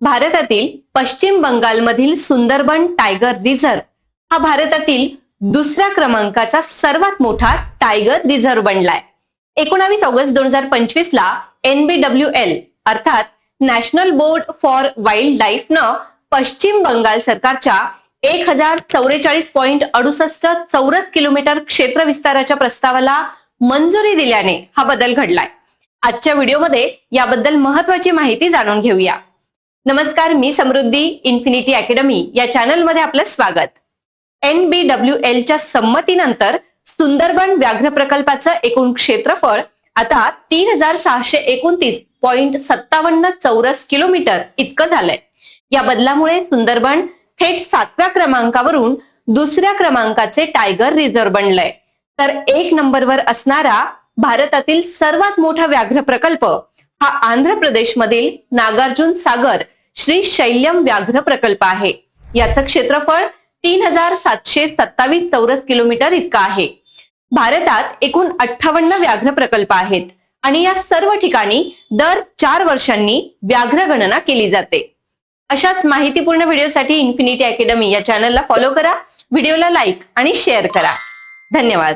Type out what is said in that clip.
भारतातील पश्चिम बंगालमधील सुंदरबन टायगर रिझर्व हा भारतातील दुसऱ्या क्रमांकाचा सर्वात मोठा टायगर रिझर्व बनलाय. एकोणावीस ऑगस्ट दोन हजार पंचवीस ला एनबीडब्ल्यू एल अर्थात national board for wildlife न पश्चिम बंगाल सरकारच्या एक हजार चौवेचाळीस पॉईंट अडुसष्ट चौरस किलोमीटर क्षेत्र विस्ताराच्या प्रस्तावाला मंजुरी दिल्याने हा बदल घडलाय. आजच्या व्हिडिओमध्ये याबद्दल महत्वाची माहिती जाणून घेऊया. नमस्कार मी समृद्धी इन्फिनिटी अकॅडमी या चॅनलमध्ये आपलं स्वागत. एनबीडब्ल्यू एलच्या संमतीनंतर सुंदरबन व्याघ्र प्रकल्पाचं एकूण क्षेत्रफळ आता तीन हजार सहाशे एकोणतीस पॉइंट सत्तावन्न चौरस किलोमीटर इतकं झालंय. या बदलामुळे सुंदरबन थेट सातव्या क्रमांकावरून दुसऱ्या क्रमांकाचे टायगर रिझर्व्ह बनलंय. तर एक नंबरवर असणारा भारतातील सर्वात मोठा व्याघ्र प्रकल्प हा आंध्र प्रदेशमधील नागार्जुन सागर श्री शैल्यम व्याघ्र प्रकल्प आहे. याचं क्षेत्रफळ तीन हजार सातशे सत्तावीस चौरस किलोमीटर इतकं आहे. भारतात एकूण अठ्ठावन्न व्याघ्र प्रकल्प आहेत आणि या सर्व ठिकाणी दर चार वर्षांनी व्याघ्र गणना केली जाते. अशाच माहितीपूर्ण व्हिडिओसाठी इन्फिनिटी अकॅडमी या चॅनलला फॉलो करा व्हिडिओला लाईक आणि शेअर करा. धन्यवाद.